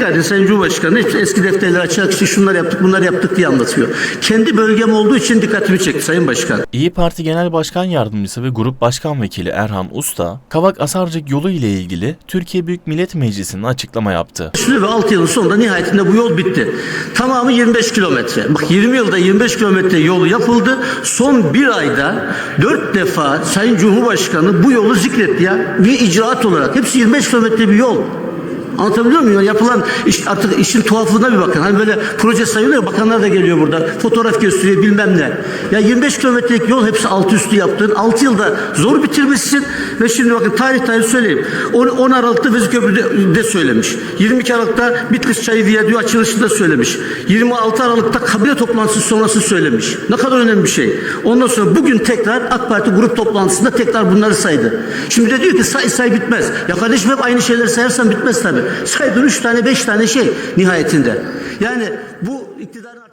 Dikkat edin Sayın Cumhurbaşkanı hep eski defterleri açarak işte şunları yaptık bunları yaptık diye anlatıyor. Kendi bölgem olduğu için dikkatimi çekti Sayın Başkan. İyi Parti Genel Başkan Yardımcısı ve Grup Başkan Vekili Erhan Usta, Kavak Asarcık yolu ile ilgili Türkiye Büyük Millet Meclisi'nde açıklama yaptı. Üstü ve 6 yılın sonunda nihayetinde bu yol bitti. Tamamı 25 kilometre. Bak 20 yılda 25 kilometre yol yapıldı. Son bir ayda 4 defa Sayın Cumhurbaşkanı bu yolu zikretti ya. Bir icraat olarak. Hepsi 25 kilometre bir yol. Anlatabiliyor muyum? Yani yapılan iş, artık işin tuhaflığına bir bakın. Hani böyle proje sayılıyor. Bakanlar da geliyor burada. Fotoğraf gösteriyor bilmem ne. Ya 25 kilometrelik yol hepsi altı üstü yaptığın. 6 yılda zor bitirmişsin. Ve şimdi bakın tarih tarih söyleyeyim. 10, 10 Aralık'ta Vezirköprü'de de söylemiş. 22 Aralık'ta Bitlis Çayı Viyadüğü açılışında söylemiş. 26 Aralık'ta kabine toplantısı sonrası söylemiş. Ne kadar önemli bir şey. Ondan sonra bugün tekrar AK Parti grup toplantısında tekrar bunları saydı. Şimdi de diyor ki say say bitmez. Ya kardeşim hep aynı şeyleri sayarsan bitmez tabii. Saydın üç tane beş tane şey nihayetinde. Yani bu iktidarın